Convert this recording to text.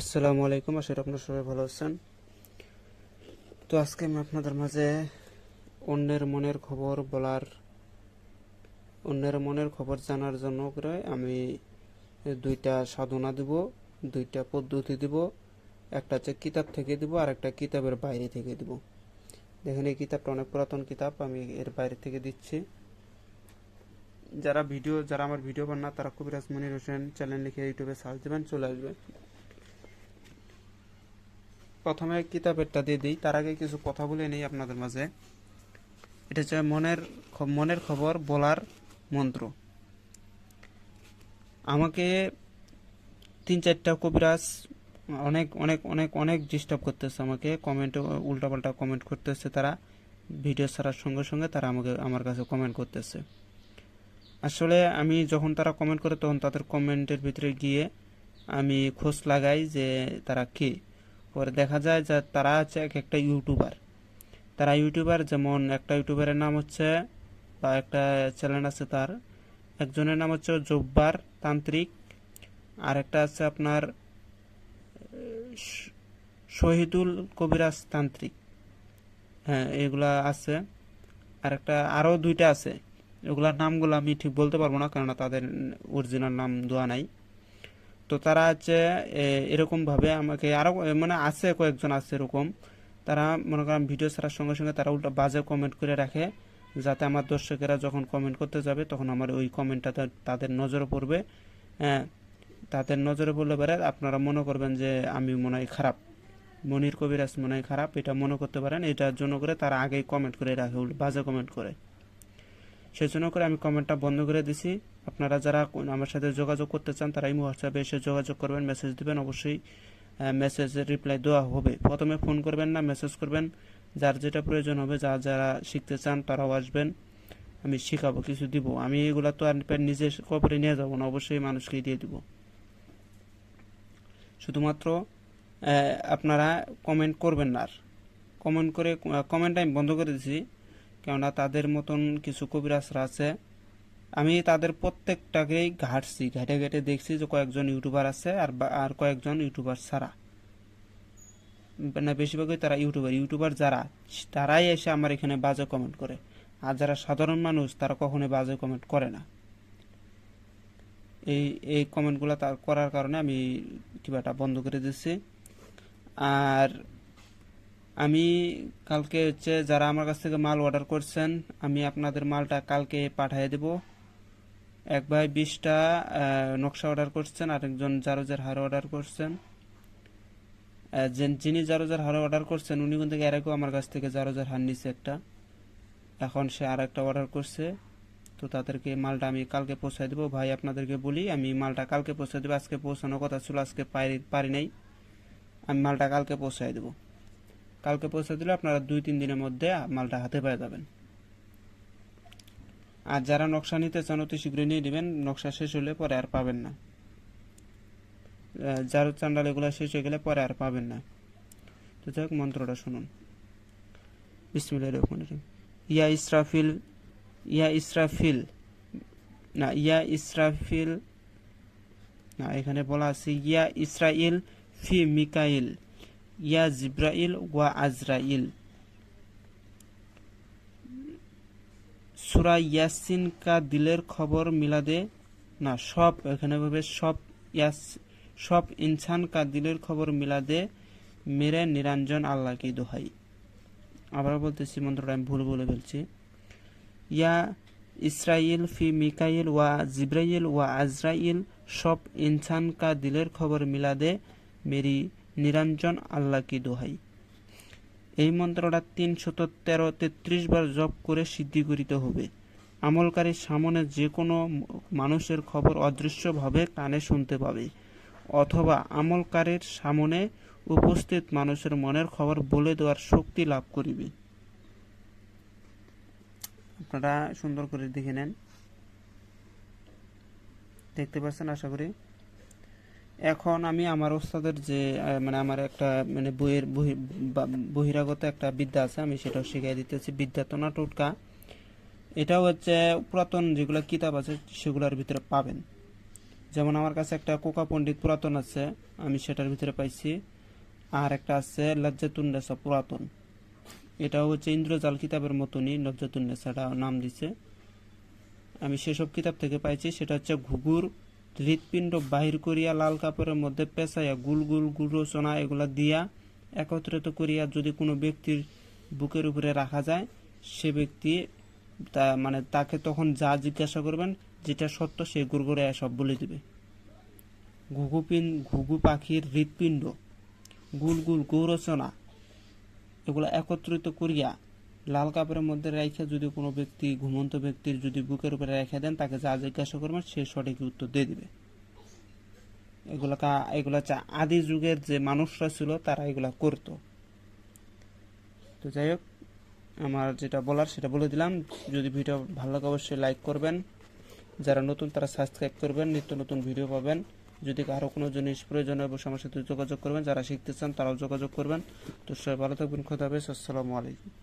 আসসালামু আলাইকুম, আশা আপনারা সবাই ভালো আছেন। তো আজকে আমি আপনাদের মাঝে অন্যের মনের খবর বলার, অন্যের মনের খবর জানার জন্য করে আমি দুইটা সাধনা দিব, দুইটা পদ্ধতি দিব, একটা হচ্ছে কিতাব থেকে দিব, আর একটা কিতাবের বাইরে থেকে দিব। দেখেন, এই কিতাবটা অনেক পুরাতন কিতাব, আমি এর বাইরে থেকে দিচ্ছি। যারা ভিডিও, যারা আমার ভিডিও বান না, তারা কবিরাজ মনির হোসেন চ্যানেল লিখে ইউটিউবে সার্চ দেবেন, চলে আসবে। প্রথমে কিতাবেরটা দিয়ে দিই। তার আগে কিছু কথা বলে নেই আপনাদের মাঝে। এটা হচ্ছে মনের মনের খবর, বলার মন্ত্র। আমাকে তিন চারটা কবিরাজ, অনেক অনেক অনেক অনেক ডিস্টার্ব করতেছে আমাকে। কমেন্টে উল্টাপাল্টা কমেন্ট করতেছে তারা। ভিডিও ছাড়ার সঙ্গে সঙ্গে তারা আমাকে, আমার কাছে কমেন্ট করতেছে। আসলে আমি যখন তারা কমেন্ট করে তখন তাদের কমেন্টের ভিতরে গিয়ে আমি খোঁজ লাগাই যে তারা কে। পরে দেখা যায় যে তারা হচ্ছে এক একটা ইউটিউবার। তারা ইউটিউবার যেমন একটা ইউটিউবারের নাম হচ্ছে, বা একটা চ্যানেল আছে তার, একজনের নাম হচ্ছে জব্বার তান্ত্রিক আর একটা আছে আপনার শহীদুল কবিরাজ তান্ত্রিক। হ্যাঁ এগুলা আছে। আর একটা আরও দুইটা আছে। এগুলার নামগুলো আমি ঠিক বলতে পারব না, কেননা তাদের অরিজিনাল নাম দেওয়া নাই। তো তারা হচ্ছে এরকমভাবে আমাকে আরও মানে আছে কয়েকজন আছে এরকম। তারা মনে করেন ভিডিও ছাড়ার সঙ্গে সঙ্গে তারা উল্টো বাজে কমেন্ট করে রাখে, যাতে আমার দর্শকেরা যখন কমেন্ট করতে যাবে তখন আমার ওই কমেন্টটা তাদের নজরে পড়বে। হ্যাঁ তাদের নজরে পড়লে পারে আপনারা মনে করবেন যে আমি মনে হয় খারাপ। মনির কবিরাজ মনে হয় খারাপ, এটা মনে করতে পারেন। এটার জন্য করে তারা আগেই কমেন্ট করে রাখে বাজে কমেন্ট করে। সেই জন্য করে আমি কমেন্টটা বন্ধ করে দিছি। আপনারা যারা আমার সাথে যোগাযোগ করতে চান, তারা এই হোয়াটসঅ্যাপে এসে যোগাযোগ করবেন মেসেজ দেবেন। অবশ্যই মেসেজের রিপ্লাই দেওয়া হবে। প্রথমে ফোন করবেন না মেসেজ করবেন। যার যেটা প্রয়োজন হবে যা যারা শিখতে চান, তারাও আসবেন। আমি শিখাবো, কিছু দিব। আমি এগুলো তো আর নিজে কপরে নিয়ে যাব না, অবশ্যই মানুষকে দিয়ে দিব। শুধুমাত্র আপনারা কমেন্ট করবেন না আর। কমেন্ট করে কমেন্ট আমি বন্ধ করে দিছি। কেননা তাদের মতন কিছু কবিরাজরা আছে। আমি তাদের প্রত্যেকটাকেই ঘাটছি, ঘাটে ঘাটে দেখছি যে কয়েকজন ইউটিউবার আছে আর আর কয়েকজন ইউটিউবার ছাড়া। না বেশিরভাগই তারা ইউটিউবার। ইউটিউবার যারা, তারাই এসে আমার এখানে বাজে কমেন্ট করে। আর যারা সাধারণ মানুষ, তারা কখনোই বাজে কমেন্ট করে না। এই এই কমেন্টগুলো তার করার কারণে আমি কিবাটা বন্ধ করে দিচ্ছি আর আমি কালকে হচ্ছে যারা আমার কাছ থেকে মাল অর্ডার করছেন, আমি আপনাদের মালটা কালকে পাঠিয়ে দেব। এক ভাই বিশটা নকশা অর্ডার করছেন, আরেকজন জারোজের হার অর্ডার করছেন। যিনি জারোজার হার অর্ডার করছেন, উনি কিন্তু এর আগেও আমার কাছ থেকে জারোজার হার নিছে একটা। এখন সে আর একটা অর্ডার করছে, তো তাদেরকে মালটা আমি কালকে পৌঁছায় দেবো। ভাই আপনাদেরকে বলি, আমি মালটা কালকে পৌঁছে দেবো। আজকে পৌঁছানোর কথা ছিল, আজকে পারি পারি নাই। আমি মালটা কালকে পৌঁছায় দেবো। কালকে পৌঁছে দিলে আপনারা দুই, তিন দিনের মধ্যে মালটা হাতে পেয়ে যাবেন। আর যারা নকশা নিতে চান, অতি শীঘ্রই নিয়ে নেবেন। নকশা শেষ হলে পরে আর পাবেন না। যার চান্ডাল এগুলো শেষ হয়ে গেলে পরে আর পাবেন না। তো যাই হোক, মন্ত্রটা শুনুন। ইয়া ইসরাফিল ইয়া ইসরাফিল, না, ইয়া ইসরাফিল, না, এখানে বলা আছে, ইয়া ইসরাইল ফি মিকাইল। ইয়া জিব্রাইল ওয়া আজরাইল সুরা ইয়াসিন কা দিলের খবর মিলাদে না সব এখানে ভাবে সব ইয়াস সব ইনসান কা দিলের খবর মিলাদে মেরে নিরঞ্জন আল্লাহকে দোহাই আবার বলতেছি মন্ত্রটা আমি ভুল বলে ফেলছি ইয়া ইসরাইল ফি মিকাইল ওয়া জিব্রাইল ওয়া আজরাইল সব ইনসান কা দিলের খবর মিলাদে মেরি নিরঞ্জন আল্লাহ কি দোহাই। এই মন্ত্রটা তিনশত তেরো তেত্রিশ বার জপ করে সিদ্ধি করিতে হবে। আমলকারীর সামনে যে কোনো মানুষের খবর অদৃশ্যভাবে কানে শুনতে পাবে, অথবা আমলকারীর সামনে উপস্থিত মানুষের মনের খবর বলে দেওয়ার শক্তি লাভ করিবে। আপনারা সুন্দর করে দেখে নেন। দেখতে পাচ্ছেন, আশা করি। এখন আমি আমার ওস্তাদের যে মানে আমার একটা মানে বইয়ের বহিরাগত একটা বিদ্যা আছে, আমি সেটাও শিখিয়ে দিতেছি। বিদ্যা তো না টোটকা। এটাও হচ্ছে পুরাতন যেগুলো কিতাব আছে, সেগুলোর ভিতরে পাবেন। যেমন আমার কাছে একটা কোকা পণ্ডিত পুরাতন আছে, আমি সেটার ভিতরে পাইছি। আর একটা আছে লজ্জাতুন্নেসা পুরাতন। এটাও হচ্ছে ইন্দ্রজাল কিতাবের মতনই লজ্জাতুন্নেসাটা নাম দিছে। আমি সেসব কিতাব থেকে পাইছি, সেটা হচ্ছে ঘুঘুর হৃৎপিণ্ড বাহির করিয়া লাল কাপড়ের মধ্যে পেঁচাইয়া গুল গুল গুরোচনা এগুলা দিয়া একত্রিত করিয়া যদি কোনো ব্যক্তির বুকের উপরে রাখা যায়, সে ব্যক্তি তা মানে তাকে তখন যা জিজ্ঞাসা করবেন, যেটা সত্য সে গুড়গুড়ে সব বলে দিবে। ঘুঘু পিন ঘুঘু পাখির হৃৎপিণ্ড, গুল গুল গৌরচনা এগুলো একত্রিত করিয়া লাল কাপড়ের মধ্যে রেখে যদি কোনো ব্যক্তি, ঘুমন্ত ব্যক্তির যদি বুকের উপরে রেখে দেন, তাকে যা জিজ্ঞাসা করবেন, সে সঠিক উত্তর দিয়ে দিবে। এগুলা হচ্ছে আদি যুগের যে মানুষরা ছিল, তারা এগুলা করতো। তো যাই হোক, আমার যেটা বলার সেটা বলে দিলাম। যদি ভিডিও ভালো লাগে, অবশ্যই লাইক করবেন। যারা নতুন, তারা সাবস্ক্রাইব করবেন। নিত্য নতুন ভিডিও পাবেন। যদি কারও কোনো জিনিস প্রয়োজন হয়, অবশ্যই আমার সাথে যোগাযোগ করবেন। যারা শিখতে চান, তারাও যোগাযোগ করবেন। তো সবাই ভালো থাকবেন। খোদা হাফেজ। আসসালামু আলাইকুম।